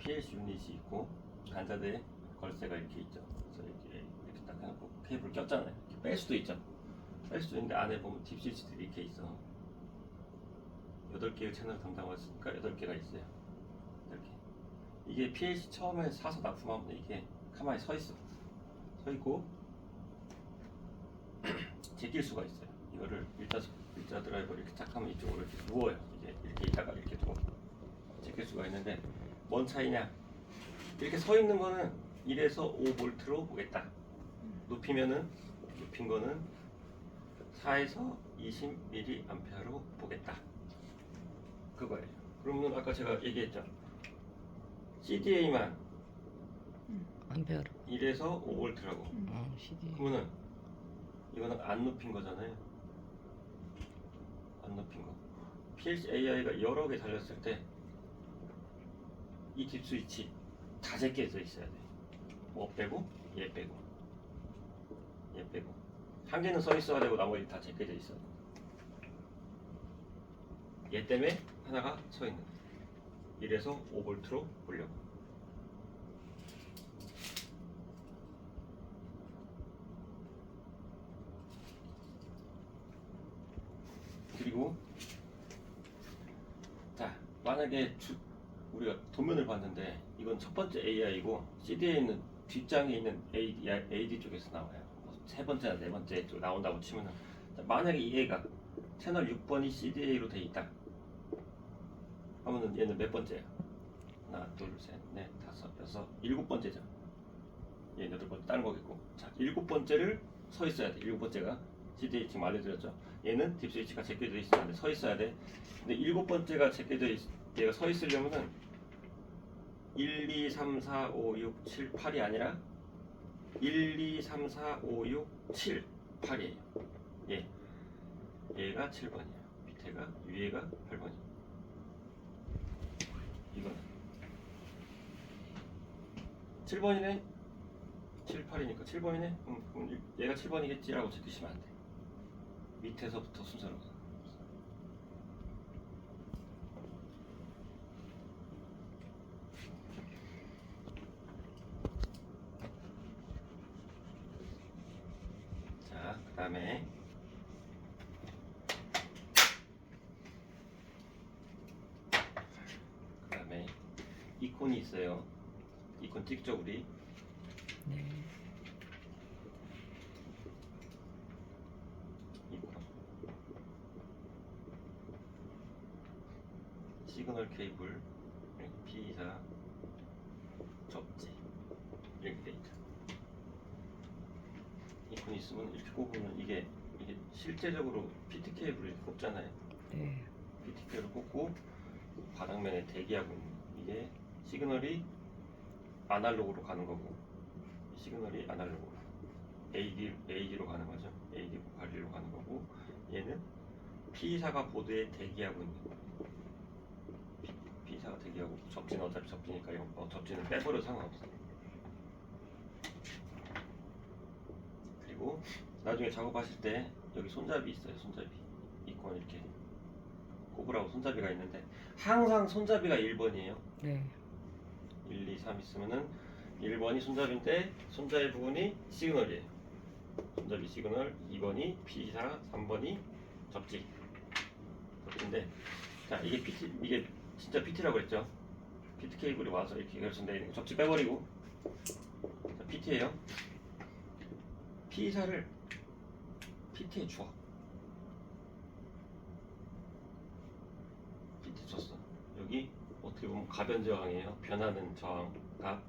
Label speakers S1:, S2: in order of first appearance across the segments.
S1: PLC 유닛이 있고 간자대 걸쇠가 이렇게 있죠. 그래서 이렇게 이렇게 딱 해놓고 케이블 꼈잖아요. 이렇게 뺄 수도 있죠. 뺄 수도 있는데 안에 보면 딥스위치들이 이렇게 있어. 8개의 채널 담당하고 있으니까 8개가 있어요. 이렇게. 이게 PLC 처음에 사서 납품하면 이게 가만히 서 있어. 서 있고 제낄 수가 있어요. 이거를 일자 일자 드라이버 이렇게 딱 하면 이쪽으로 이렇게 누워요. 이게 이렇게 있다가 이렇게 누워. 제낄 수가 있는데 뭔 차이냐? 이렇게 서 있는 거는 1에서 5볼트로 보겠다. 눕히면은 눕힌 거는 4에서 20mA로 보겠다. 그거예요. 그러면 아까 제가 얘기했죠. CDA만
S2: 암페어로.
S1: 1에서 5볼트라고.
S2: 어, CD.
S1: 그러면은 이거는 안 눕힌 거잖아요. 안 눕힌 거. PLC AI가 여러 개 달렸을 때 이 딥 스위치 다 제껴져 있어야 돼. 뭐 빼고 얘 빼고 얘 빼고 한 개는 서 있어야 되고 나머지 다 제껴져 있어. 얘 때문에 하나가 서 있는. 이래서 5볼트로 보려고. 그리고 자 만약에 주, 우리가 도면을 봤는데 이건 첫 번째 AI고 CD에 있는 뒷장에 있는 AD, AD 쪽에서 나와요. 뭐세 번째나 네 번째 쪽 나온다고 치면은 자, 만약에 얘가 채널 6번이 CDA로 돼 있다. 하면은 얘는 몇 번째야? 하나, 둘, 셋, 넷, 다섯, 여섯, 일곱 번째죠. 얘는 여덟 번째 다른 거겠고. 자, 일곱 번째를 서 있어야 돼. 일곱 번째가 CDA 지금 알려드렸죠. 얘는 딥스위치가 제껴져 있어야 돼. 서 있어야 돼. 근데 일곱 번째가 제껴져 있, 얘가 서 있으려면은 1, 2, 3, 4, 5, 6, 7, 8이 아니라 1, 2, 3, 4, 5, 6, 7, 8이에요. 얘. 얘가 7번이에요. 밑에가, 위에가 8번이에요. 이거는. 7번이네? 7, 8이니까 7번이네? 음, 그럼 일- 얘가 7번이겠지라고 제끼시면 안 돼. 밑에서부터 순서로 가. 자, 그 다음에 그 다음에 이콘이 있어요. 이콘 찍죠 우리.
S2: 네.
S1: 이콘. 시그널 케이블, P24, 접지 이렇게 돼 이콘 있으면 이렇게 꼽으면 이게 이게 실제적으로 PT 케이블을 꼽잖아요.
S2: 네.
S1: PT 케이블을 꼽고 바닥면에 대기하고 있는 이게 시그널이 아날로그로 가는 거고 이 시그널이 아날로그로 AD AD로 가는 거죠. AD 981로 가는 거고 얘는 P4가 보드에 대기하고 있는 거예요. P, P4가 대기하고 접지는 어차피 접지니까 어, 접지는 빼버려 상관없어. 그리고 나중에 작업하실 때 여기 손잡이 있어요. 손잡이 이콘 이렇게 꼽으라고 손잡이가 있는데 항상 손잡이가 1번이에요.
S2: 네.
S1: 1, 2, 3 있으면은 1번이 손잡이인데 손잡이 부분이 시그널이에요. 손잡이 시그널 2번이 P4, 3번이 접지. 접지인데 자 이게 PT 이게 진짜 PT라고 그랬죠. PT 케이블이 와서 이렇게 결선되어 있는 거 접지 빼버리고 자, PT예요. P4를 PT에 줘. PT 줬어. 여기 어떻게 보면 가변 저항이에요. 변하는 저항가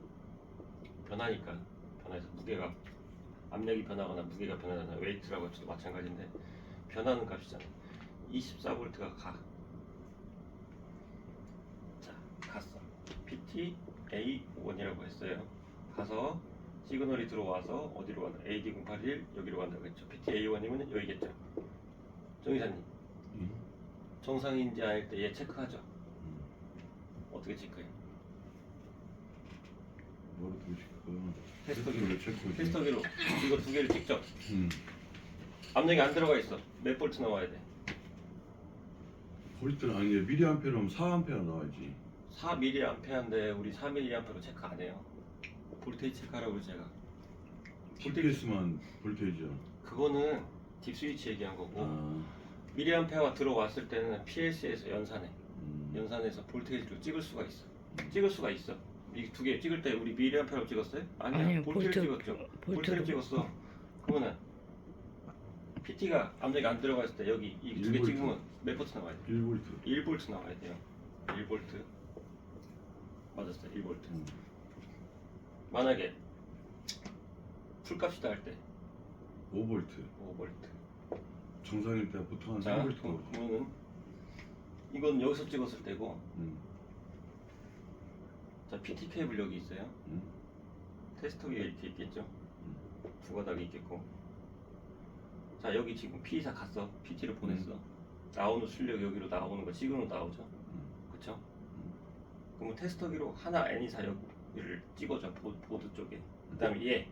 S1: 변하니까 변해서 무게가 압력이 변하거나 무게가 변하거나 웨이트라고 해도 마찬가지인데 변하는 값이잖아. 24볼트가 가. 자, 갔어. PT A1이라고 했어요. 가서 시그널이 들어와서 어디로 간다? AD081 여기로 간다고 했죠. PT A1이면 여기겠죠. 정 이사님, 정상인지 아닐 때 얘 체크하죠. 어떻게 체크해?
S3: 뭐로 도시그
S1: 테스터기로
S3: 체크
S1: 테스터기로 이거 두 개를 직접
S3: 음.
S1: 압력이 안 들어가 있어 몇 볼트 나와야 돼?
S3: 볼트는 아니 미리 암페어면 4 암페어 나와야지
S1: 4mA인데 우리 4mA로 체크 안 해요. 볼테이지 체크하라고 제가.
S3: TPS만 볼테이지야.
S1: 그거는 딥 스위치 얘기한 거고
S3: 아,
S1: 미리암페어가 들어왔을 때는 PLC에서 연산해.
S3: 음.
S1: 연산해서 볼테이지로 찍을 수가 있어. 찍을 수가 있어. 이 두 개 찍을 때 우리 미리암페어로 찍었어요? 아니야.
S2: 아니요,
S1: 볼트를
S2: 볼트-
S1: 찍었죠. 볼트를
S2: 볼트로
S1: 찍었어. 그러면은 PT가 암색이 안 들어갔을 때 여기 이 두 개
S3: 1V.
S1: 찍으면 몇 볼트 나와야 돼?
S3: 1볼트.
S1: 1볼트 나와야 돼요. 1볼트. 맞았어요. 1볼트.
S3: 음.
S1: 만약에 풀값이다 할 때
S3: 5볼트.
S1: 5볼트.
S3: 정상일 때 보통 한
S1: 자,
S3: 3볼트.
S1: 그럼- 그러면은 이건 여기서 찍었을 때고
S3: 음.
S1: 자 PT 케이블 여기 있어요.
S3: 음.
S1: 테스터기가 이렇게 있겠죠. 두 가닥이 있겠고. 자 여기 지금 P사 갔어. PT를 보냈어. 나오는 출력 여기로 나오는 거 시그널 나오죠. 그쵸? 그러면 테스터기로 하나 N이 사 여기를 찍어줘 보, 보드 쪽에. 그 다음에 얘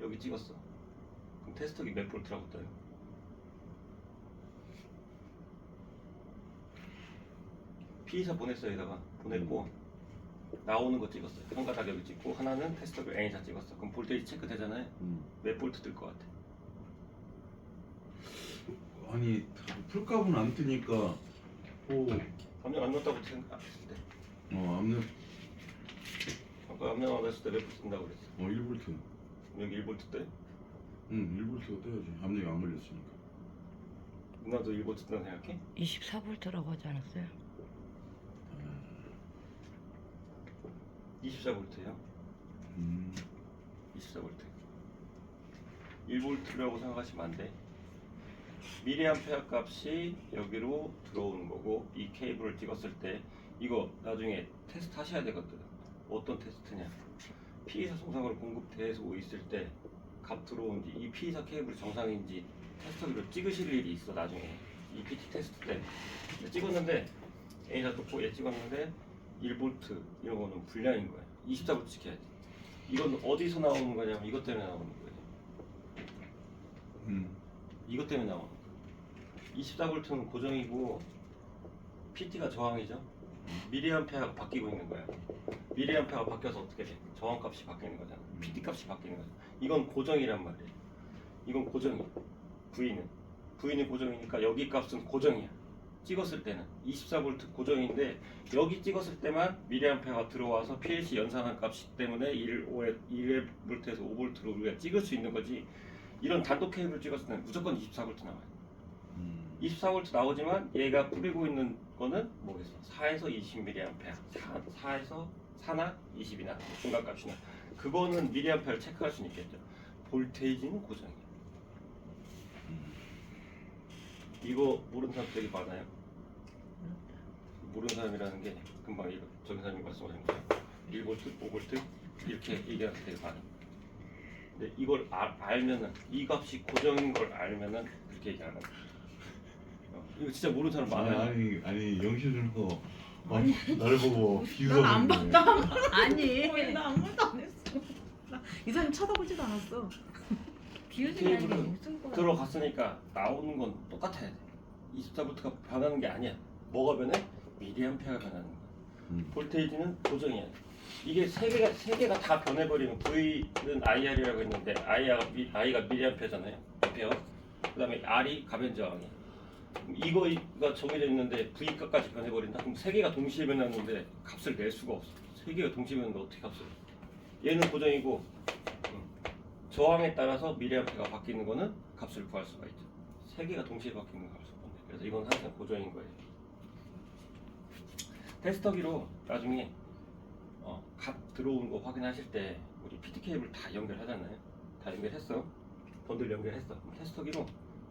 S1: 여기 찍었어. 그럼 테스터기 몇 볼트라고 떠요? P사 보냈어 여기다가 보냈고 나오는 거 찍었어요. 한 가닥 여기 찍고 하나는 테스터기 N이사 찍었어. 그럼 볼테이지 체크 되잖아요.
S3: 음.
S1: 몇 볼트 뜰 것 같아?
S3: 아니 풀값은 안 뜨니까 오,
S1: 감량 안 넣었다고 생각했을
S3: 때어 앞면
S1: 안 넣었을 때몇 볼트 뜬다고 그랬어.
S3: 어 1볼트.
S1: 여기 1볼트 때?
S3: 응 1볼트가 떠야지. 압력이 안 걸렸으니까.
S1: 누나도 1볼트 뜬다 생각해?
S2: 24볼트라고 하지 않았어요?
S1: 24볼트예요.
S3: 음.
S1: 24볼트. 1볼트라고 생각하시면 안 돼. 미리암페어 값이 여기로 들어오는 거고 이 케이블을 찍었을 때 이거 나중에 테스트 하셔야 되거든. 어떤 테스트냐? P사 정상으로 공급되고 있을 때 값 들어오는지 이 P사 케이블이 정상인지 테스터기로 찍으실 일이 있어 나중에. 이 PT 테스트 때. 찍었는데 A사 떴고 얘 찍었는데 1볼트 이런 거는 불량인 거야. 24볼트 지켜야 돼. 이건 어디서 나오는 거냐면 이것 때문에 나오는 거예요
S3: 음.
S1: 이것 때문에 나오는 거야. 24볼트는 고정이고 PT가 저항이죠. 미리암페어가 바뀌고 있는 거야 미리암페어가 바뀌어서 어떻게 돼? 저항값이 바뀌는 거잖아. PT 값이 바뀌는 거잖아. 이건 고정이란 말이에요 이건 고정이야 V는. V는 고정이니까 여기 값은 고정이야. 찍었을 때는. 24V 고정인데 여기 찍었을 때만 미리암페어가 들어와서 PLC 연산한 값이 때문에 1, 5에 1V에서 5V로 우리가 찍을 수 있는 거지. 이런 단독 케이블 찍었을 때는 무조건 24V 나와요.
S3: 음.
S1: 24V 나오지만 얘가 뿌리고 있는 거는 뭐겠어? 4에서 20mA 4, 4에서 4나? 20이나? 중간값이나? 그거는 미리암페어를 체크할 수는 있겠죠. 볼테이지는 고정이에요. 이거 모르는 사람 되게 많아요. 모르는 사람이라는 게 금방 이거 저기 사람이 말씀하신 거예요. 1V, 5V 이렇게 얘기하는 게 되게 많아요. 근데 이걸 아- 알면은 이 값이 고정인 걸 알면은 그렇게 얘기 안 해요 어, 이거 진짜 모르는 사람 많아요.
S3: 아니 아니 영실은 거 아니, 나를 보고
S4: 난안
S3: 비웃었는데.
S4: 봤다.
S2: 아니
S4: 나 아무것도 안 했어. 나 이 사람 쳐다보지도 않았어.
S2: 비웃음이 아니라
S1: 테이블은
S2: 웃은 거야
S1: 들어갔으니까 나오는 건 똑같아야 돼 24V가 변하는 게 아니야 뭐가 변해? 미리암페어가 변하는 거야
S3: 음.
S1: 볼테이지는 고정이야. 이게 세 개가 세 개가 다 변해버리면 V는 IR이라고 했는데 I가 미, I가 미리암페어잖아요. 페어. 그다음에 R이 가변 저항이야. 이거가 정해져 있는데 V 값까지 변해버린다. 그럼 세 개가 동시에 변했는데 값을 낼 수가 없어. 세 개가 동시에 변했는데 어떻게 값을? 내? 얘는 고정이고 음, 저항에 따라서 미리암페어가 바뀌는 거는 값을 구할 수가 있죠. 세 개가 동시에 바뀌는 값을 구한다. 그래서 이건 항상 고정인 거예요. 테스터기로 나중에 어, 값 들어오는 거 확인하실 때 우리 PT 케이블 다 연결하잖아요. 다 연결했어. 번들 연결했어. 테스터기로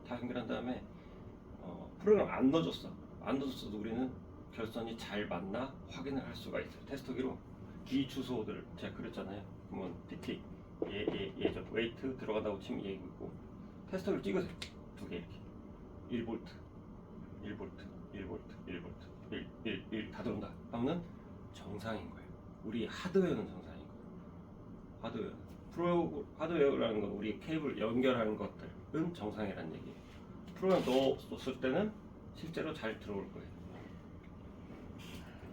S1: 다 연결한 다음에 어, 프로그램 안 넣어줬어. 안 넣어줬어도 우리는 결선이 잘 맞나 확인을 할 수가 있어요. 테스터기로 이 주소들. 제가 그렸잖아요. 그러면 PT 얘얘얘저 웨이트 들어간다고 치면 얘 있고. 테스터기를 찍으세요. 두 개 이렇게. 1볼트. 1볼트. 1볼트. 1볼트. 1, 1, 1다 들어온다. 하면은 정상인 거예요. 우리 하드웨어는 정상인 거예요. 하드웨어. 프로 하드웨어라는 건 우리 케이블 연결하는 것들은 정상이라는 얘기예요 프로그램 넣었을 때는 실제로 잘 들어올 거예요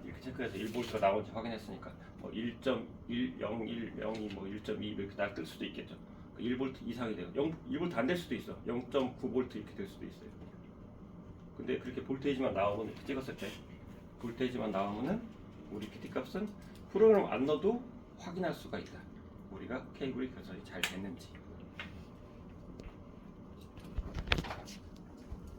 S1: 이렇게 체크해서 1볼트가 나온지 확인했으니까 뭐 1.10102 뭐 1.2 이렇게 나뜰 수도 있겠죠. 1볼트 이상이 돼요. 0, 1볼트 안 될 수도 있어. 0.9볼트 이렇게 될 수도 있어요. 근데 그렇게 볼테이지만 나오면 이렇게 찍었을 때 볼테이지만 나오면은 우리 PT 값은 프로그램 안 넣어도 확인할 수가 있다. 우리가 케이블이 개선이 잘 됐는지.